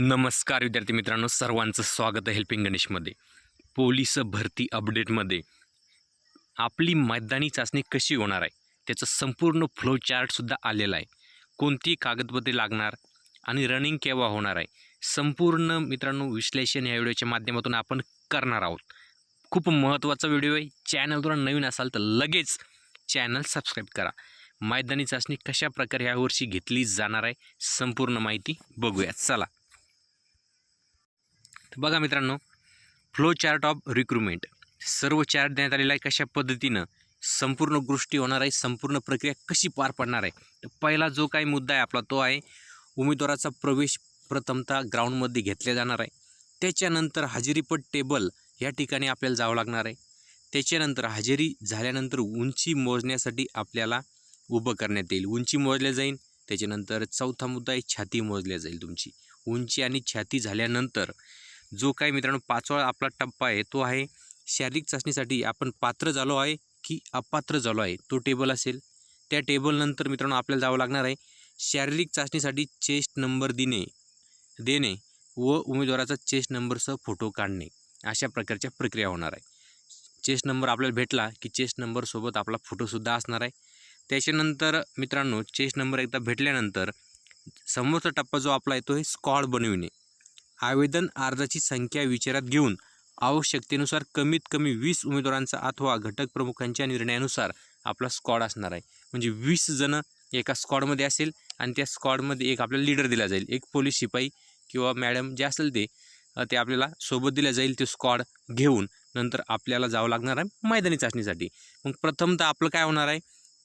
नमस्कार विद्यार्थी मित्रांनो सर्वांचं स्वागत आहे हेल्पिंग गणेशमध्ये. पोलीस भरती अपडेटमध्ये. आपली मैदानी चाचणी कशी होणार आहे? त्याचं संपूर्ण फ्लो चार्टसुद्धा आलेला आहे. कोणती कागदपत्रे लागणार आणि रनिंग केव्हा होणार आहे? संपूर्ण मित्रांनो विश्लेषण या व्हिडिओच्या माध्यमातून आपण करणार आहोत. खूप महत्त्वाचा व्हिडिओ आहे. चॅनलवर नवीन असाल तर लगेच चॅनल सबस्क्राईब करा. मैदानी चाचणी कशा प्रकारे यावर्षी घेतली जाणार आहे? संपूर्ण माहिती बघूया चला. बघा मित्रांनो फ्लो चार्ट ऑफ रिक्रुटमेंट सर्व चार्ट देण्यात आलेला आहे कशा पद्धतीनं? संपूर्ण गोष्टी होणार आहे संपूर्ण प्रक्रिया कशी पार पडणार आहे? तर पहिला जो काही मुद्दा आहे आपला तो आहे उमेदवाराचा प्रवेश प्रथमतः ग्राउंडमध्ये घेतला जाणार आहे. त्याच्यानंतर हजेरीपट टेबल या ठिकाणी आपल्याला जावं लागणार आहे. त्याच्यानंतर हजेरी झाल्यानंतर उंची मोजण्यासाठी आपल्याला उभं करण्यात येईल. उंची मोजल्या जाईल त्याच्यानंतर चौथा मुद्दा आहे छाती मोजल्या जाईल तुमची. उंची आणि छाती झाल्यानंतर जो काही मित्रांनो पाचवा आपला टप्पा आहे तो आहे शारीरिक चाचणीसाठी आपण पात्र झालो आहे की अपात्र झालो आहे? तो टेबल असेल. त्या टेबलनंतर मित्रांनो आपल्याला जावं लागणार आहे शारीरिक चाचणीसाठी चेस्ट नंबर देणे देणे व उमेदवाराचा चेस्ट नंबरसह फोटो काढणे. अशा प्रकारच्या प्रक्रिया होणार आहे. चेस्ट नंबर आपल्याला भेटला की चेस्ट नंबरसोबत आपला फोटोसुद्धा असणार आहे. त्याच्यानंतर मित्रांनो चेस्ट नंबर एकदा भेटल्यानंतर समोरचा टप्पा जो आपला आहे तो आहे स्कॉड बनविणे. आवेदन अर्जाची संख्या विचारात घेऊन आवश्यकतेनुसार कमीत कमी वीस उमेदवारांचा अथवा घटक प्रमुखांच्या निर्णयानुसार आपला स्क्वॉड असणार आहे. म्हणजे वीस जणं एका स्क्वॉडमध्ये असेल आणि त्या स्क्वॉडमध्ये एक आपल्याला लीडर दिला जाईल. एक पोलीस शिपाई किंवा मॅडम जे असेल ते ते आपल्याला सोबत दिल्या जाईल ते स्क्वॉड घेऊन. नंतर आपल्याला जावं लागणार आहे मैदानी चाचणीसाठी. मग प्रथमतः आपलं काय होणार आहे?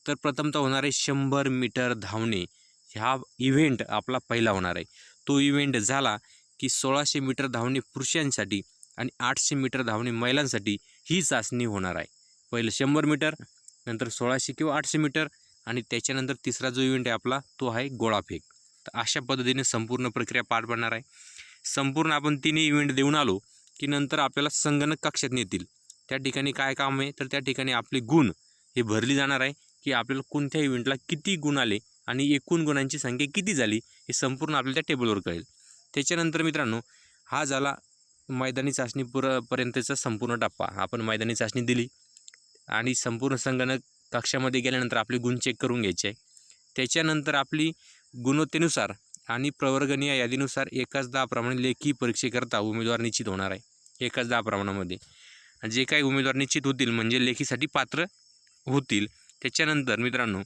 तर प्रथमतः होणार आहे शंभर मीटर धावणे. ह्या इव्हेंट आपला पहिला होणार आहे. तो इव्हेंट झाला की सोळाशे मीटर धावणे पुरुषांसाठी आणि आठशे मीटर धावणे महिलांसाठी ही चाचणी होणार आहे. पहिलं शंभर मीटर नंतर सोळाशे किंवा आठशे मीटर आणि त्याच्यानंतर तिसरा जो इव्हेंट आहे आपला तो आहे गोळाफेक तर अशा पद्धतीने संपूर्ण प्रक्रिया पार पडणार आहे. संपूर्ण आपण तिन्ही इव्हेंट देऊन आलो की नंतर आपल्याला संगणक कक्षात नेतील. त्या ठिकाणी काय काम आहे? तर त्या ठिकाणी आपले गुण हे भरली जाणार आहे की आपल्याला कोणत्या इव्हेंटला किती गुण आले आणि एकूण गुणांची संख्या किती झाली हे संपूर्ण आपल्याला त्या टेबलवर कळेल. त्याच्यानंतर मित्रांनो हा झाला मैदानी चाचणी पुर पर्यंतचा संपूर्ण टप्पा. आपण मैदानी चाचणी दिली आणि संपूर्ण संगणक कक्षामध्ये गेल्यानंतर आपले गुण चेक करून घ्यायचे. आहे त्याच्यानंतर आपली गुणवत्तेनुसार आणि प्रवर्गनीय यादीनुसार एकाच दहाप्रमाणे लेखी परीक्षेकरता उमेदवार निश्चित होणार आहे. एकाच दहा प्रमाणामध्ये जे काही उमेदवार निश्चित होतील म्हणजे लेखीसाठी पात्र होतील. त्याच्यानंतर मित्रांनो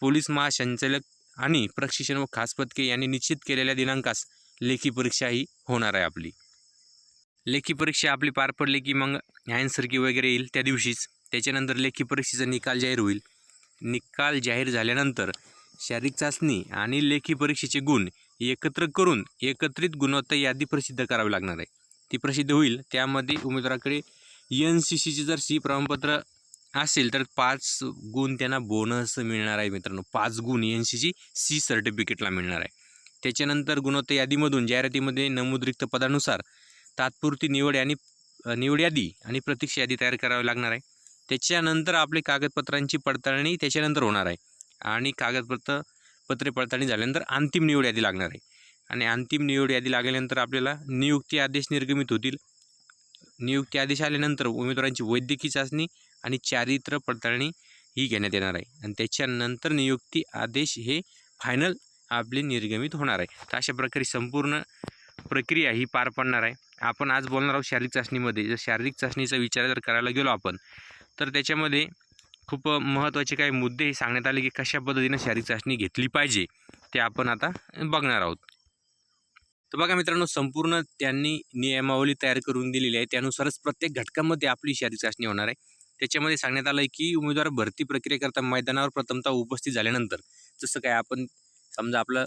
पोलीस महासंचालक आणि प्रशिक्षण व खास पदके यांनी निश्चित केलेल्या दिनांकास लेखी परीक्षा ही होणार आहे आपली. लेखी परीक्षा आपली पार पडली की मग आन्सर की वगैरे येईल त्या दिवशीच. त्याच्यानंतर लेखी परीक्षेचा निकाल जाहीर होईल. निकाल जाहीर झाल्यानंतर शारीरिक चाचणी आणि लेखी परीक्षेचे गुण एकत्र करून एकत्रित गुणवत्ता यादी प्रसिद्ध करावी लागणार आहे. ती प्रसिद्ध होईल. त्यामध्ये उमेदवाराकडे एन सी सीचे जर सी प्रमाणपत्र असेल तर पाच गुण त्यांना बोनस मिळणार आहे मित्रांनो. पाच गुण एन सीची सी सर्टिफिकेटला मिळणार आहे. त्याच्यानंतर गुणवत्ता यादीमधून जाहिरातीमध्ये नमूद रिक्त पदानुसार तात्पुरती निवड आणि निवड यादी आणि प्रतीक्षा यादी तयार करावी लागणार आहे. त्याच्यानंतर आपली कागदपत्रांची पडताळणी त्याच्यानंतर होणार आहे आणि कागदपत्र पत्रे पडताळणी झाल्यानंतर अंतिम निवड यादी लागणार आहे. आणि अंतिम निवड यादी लागल्यानंतर आपल्याला नियुक्ती आदेश निर्गमित होतील. नियुक्ती आदेश आल्यानंतर उमेदवारांची वैद्यकीय चाचणी आणि चारित्र्य पडताळणी ही घेण्यात येणार आहे. आणि त्याच्यानंतर नियुक्ती आदेश हे फायनल आपली निर्गमित होणार आहे. तर अशा प्रकारे संपूर्ण प्रक्रिया ही पार पडणार आहे. आपण आज बोलणार आहोत शारीरिक चाचणीमध्ये. जर शारीरिक चाचणीचा विचार जर करायला गेलो आपण तर त्याच्यामध्ये खूप महत्त्वाचे काही मुद्दे हे सांगण्यात आले की कशा पद्धतीनं शारीरिक चाचणी घेतली पाहिजे ते आपण आता बघणार आहोत. तर बघा मित्रांनो संपूर्ण त्यांनी नियमावली तयार करून दिलेली आहे. त्यानुसारच प्रत्येक घटकामध्ये आपली शारीरिक चाचणी होणार आहे. त्याच्यामध्ये सांगण्यात आलं आहे की उमेदवार भरती प्रक्रियेकरता मैदानावर प्रथमतः उपस्थित झाल्यानंतर जसं काय आपण समजा आपलं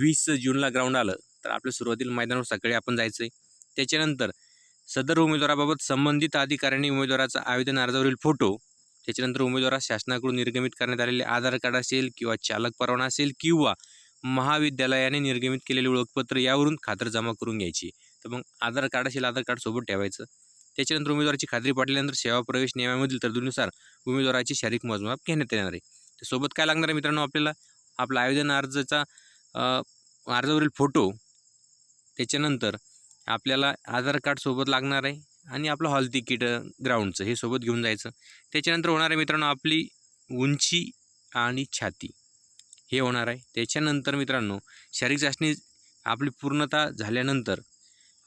वीस जूनला ग्राउंड आलं तर आपल्या सुरुवातीला मैदानावर सकाळी आपण जायचं आहे त्याच्यानंतर सदर उमेदवाराबाबत संबंधित अधिकाऱ्यांनी उमेदवाराचा आवेदन अर्जावरील फोटो त्याच्यानंतर उमेदवारास शासनाकडून निर्गमित करण्यात आलेले आधार कार्ड असेल किंवा चालक परवाना असेल किंवा महाविद्यालयाने निर्गमित केलेले ओळखपत्र यावरून खातर जमा करून घ्यायची. तर मग आधार कार्ड असेल आधार कार्ड सोबत ठेवायचं. त्याच्यानंतर उमेदवाराची खात्री पटल्यानंतर सेवा प्रवेश नियमामधील तरतुदीनुसार उमेदवाराची शारीरिक मोजमाप घेण्यात येणार आहे. त्यासोबत काय लागणार आहे मित्रांनो आपल्याला? आपला आवेदन अर्जाचा अर्जावरील फोटो त्याच्यानंतर आपल्याला आधार कार्ड सोबत लागणार आहे आणि आपलं हॉल तिकीट ग्राउंडचं हे सोबत घेऊन जायचं. त्याच्यानंतर होणार आहे मित्रांनो आपली उंची आणि छाती. हे होणार आहे. त्याच्यानंतर मित्रांनो शारीरिक चाचणी आपली पूर्णता झाल्यानंतर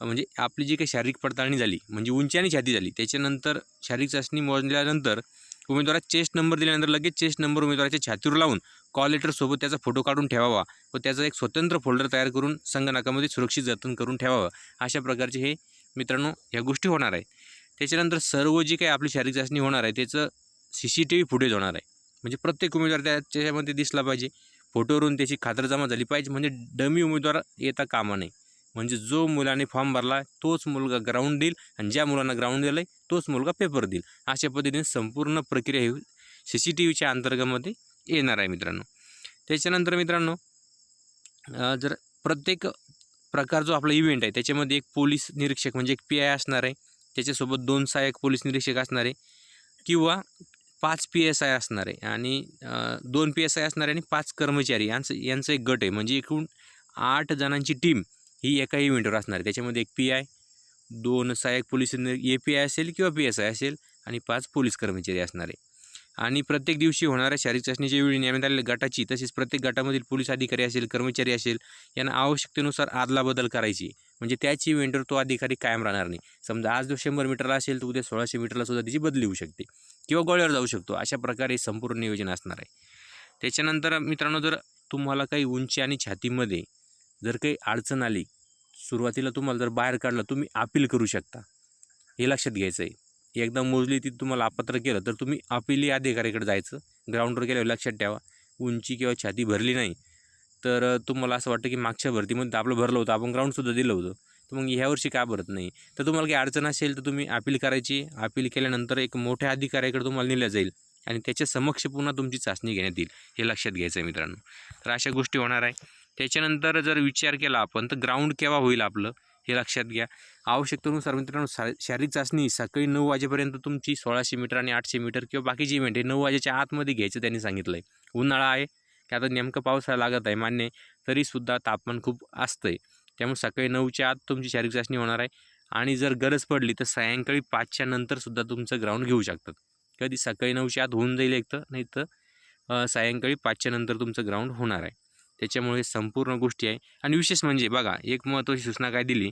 म्हणजे आपली जी काही शारीरिक पडताळणी झाली म्हणजे उंची आणि छाती झाली त्याच्यानंतर शारीरिक चाचणी मोजल्यानंतर उमेदवारात चेस्ट नंबर दिल्यानंतर लगेच चेस्ट नंबर उमेदवाराच्या छातीवर लावून कॉल लेटरसोबत त्याचा फोटो काढून ठेवावा व त्याचा एक स्वतंत्र फोल्डर तयार करून संगणकामध्ये सुरक्षित जतन करून ठेवावं. अशा प्रकारचे हे मित्रांनो ह्या गोष्टी होणार आहे त्याच्यानंतर सर्व जी काही आपली शारीरिक चाचणी होणार आहे त्याचं C C T V footage होणार आहे. म्हणजे प्रत्येक उमेदवार त्याच्यामध्ये दिसला पाहिजे. फोटोवरून त्याची खातरजमा झाली पाहिजे. म्हणजे डमी उमेदवार येता कामा नये. म्हणजे जो मुलाने फॉर्म भरला तोच मुलगा ग्राउंड देईल आणि ज्या मुलांना ग्राउंड दिलं आहे तोच मुलगा पेपर देईल. अशा पद्धतीने संपूर्ण प्रक्रिया ही सी सी टी व्हीच्या अंतर्गतमध्ये येणार आहे मित्रांनो. त्याच्यानंतर मित्रांनो जर प्रत्येक प्रकार जो आपला इव्हेंट आहे त्याच्यामध्ये एक पोलीस निरीक्षक म्हणजे एक पी आय असणार आहे. त्याच्यासोबत दोन सहाय्यक पोलीस निरीक्षक असणार आहे. किंवा पाच पी एस आय असणार आहे आणि दोन पी एस आय असणार आहे आणि पाच कर्मचारी. यांचं यांचं एक गट आहे. म्हणजे एकूण आठ जणांची टीम ही एका इव्हेंटवर असणार आहे. त्याच्यामध्ये एक पी आय दोन सहाय्यक पोलीस ए पी आय असेल किंवा पी एस आय असेल आणि पाच पोलीस कर्मचारी असणार आहे. आणि प्रत्येक दिवशी होणाऱ्या शारीरिक चाचणीच्या वेळी नेमण्यात आलेल्या गटाची तसेच प्रत्येक गटामधील पोलीस अधिकारी असेल कर्मचारी असेल यांना आवश्यकतेनुसार आदलाबदल करायची. म्हणजे त्याच इव्हेंटवर तो अधिकारी कायम राहणार नाही. समजा आज जो शंभर मीटरला असेल तर उद्या सोळाशे मीटरला सुद्धा त्याची बदली होऊ शकते. किंवा गोळ्यावर जाऊ शकतो. अशा प्रकारे संपूर्ण नियोजन असणार आहे. त्याच्यानंतर मित्रांनो जर तुम्हाला काही उंची आणि छातीमध्ये जर काही अडचण आली सुरुवातीला तुम्हाला जर बाहेर काढलं तुम्ही अपील करू शकता. हे लक्षात घ्यायचं आहे एकदा मोजली ती तुम्हाला अपात्र केलं तर तुम्ही अपिली अधिकाऱ्याकडे जायचं. ग्राउंडवर गेल्यावर लक्षात ठेवा. उंची किंवा छाती भरली नाही तर तुम्हाला असं वाटतं की मागच्या भरतीमध्ये आपलं भरलं होतं. आपण ग्राउंडसुद्धा दिलं होतं. तर मग ह्या वर्षी का भरत नाही? तर तुम्हाला काही अडचण असेल तर तुम्ही अपील करायची. अपील केल्यानंतर एक मोठ्या अधिकाऱ्याकडे तुम्हाला नेलं जाईल आणि त्याच्या समक्ष पुन्हा तुमची चाचणी घेण्यात येईल. हे लक्षात घ्यायचं आहे मित्रांनो. तर अशा गोष्टी होणार आहे. त्याच्यानंतर जर विचार केला आपण तर ग्राउंड केव्हा होईल आपलं हे लक्षात घ्या. आवश्यकतेनुसार मित्रांनो सा शारीरिक चाचणी सकाळी नऊ वाजेपर्यंत तुमची सोळाशे मीटर आणि आठशे मीटर किंवा बाकीचे इव्हेंट हे नऊ वाजेच्या आतमध्ये घ्यायचं त्यांनी सांगितलं आहे उन्हाळा आहे की आता नेमकं पावसाळा लागत आहे मान्य तरीसुद्धा तापमान खूप असतं आहे त्यामुळे सकाळी नऊच्या आत तुमची शारीरिक चाचणी होणार आहे. आणि जर गरज पडली तर सायंकाळी पाचच्या नंतरसुद्धा तुमचं ग्राउंड घेऊ शकतात. कधी सकाळी नऊच्या आत होऊन जाईल एक तर नाही तर सायंकाळी पाचच्या नंतर तुमचं ग्राउंड होणार आहे. त्याच्यामुळे संपूर्ण गोष्टी आहे. आणि विशेष म्हणजे बघा एक महत्त्वाची सूचना काय दिली?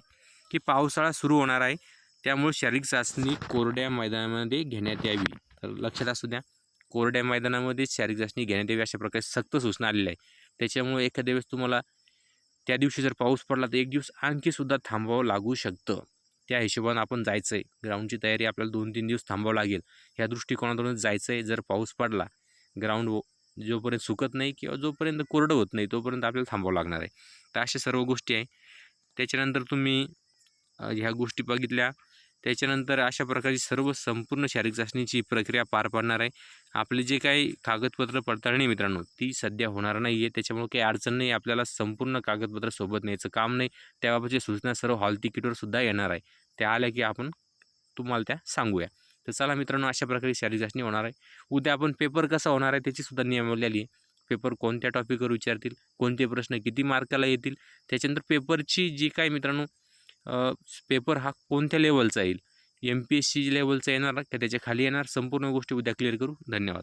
की पावसाळा सुरू होणार आहे. त्यामुळे शारीरिक चाचणी कोरड्या मैदानामध्ये घेण्यात यावी. तर लक्षात असू द्या कोरड्या मैदानामध्ये शारीरिक चाचणी घेण्यात यावी अशा प्रकारे सक्त सूचना आलेल्या आहे त्याच्यामुळे एखाद्या वेळेस तुम्हाला त्या दिवशी जर पाऊस पडला तर एक दिवस आणखीसुद्धा थांबावं लागू शकतं. त्या हिशोबानं आपण जायचं आहे ग्राउंडची तयारी आपल्याला दोन तीन दिवस थांबावं लागेल. ह्या दृष्टिकोनातूनच जायचं आहे जर पाऊस पडला. ग्राउंड जोपर्यंत सुकत नाही किंवा जोपर्यंत कोरडं होत नाही तोपर्यंत आपल्याला थांबावं लागणार आहे. तर अशा सर्व गोष्टी आहे. त्याच्यानंतर तुम्ही ह्या गोष्टी बघितल्या. त्याच्यानंतर अशा प्रकारची सर्व संपूर्ण शारीरिक चाचणीची प्रक्रिया पार पाडणार आहे. आपले जे काही कागदपत्र पडताळणी मित्रांनो ती सध्या होणार नाही आहे. त्याच्यामुळे काही अडचण नाही आपल्याला संपूर्ण कागदपत्र सोबत न्यायचं काम नाही. त्याबाबतची सूचना सर्व हॉल तिकीटवर सुद्धा येणार आहे. त्या आल्या की आपण तुम्हाला त्या सांगूया. तर चला मित्रांनो अशा प्रकारे शारीरिक चाचणी होणार आहे. उद्या आपण पेपर कसा होणार आहे त्याची सुद्धा नियमावली आली आहे. पेपर कोणत्या टॉपिकवर विचारतील कोणते प्रश्न किती मार्काला येतील त्याच्यानंतर पेपरची जी काय मित्रांनो पेपर हा कोणत्या लेवलचा येईल? एम पी एस सी लेवलचा येणार का त्याच्याखाली येणार? संपूर्ण गोष्टी उद्या क्लिअर करू. धन्यवाद.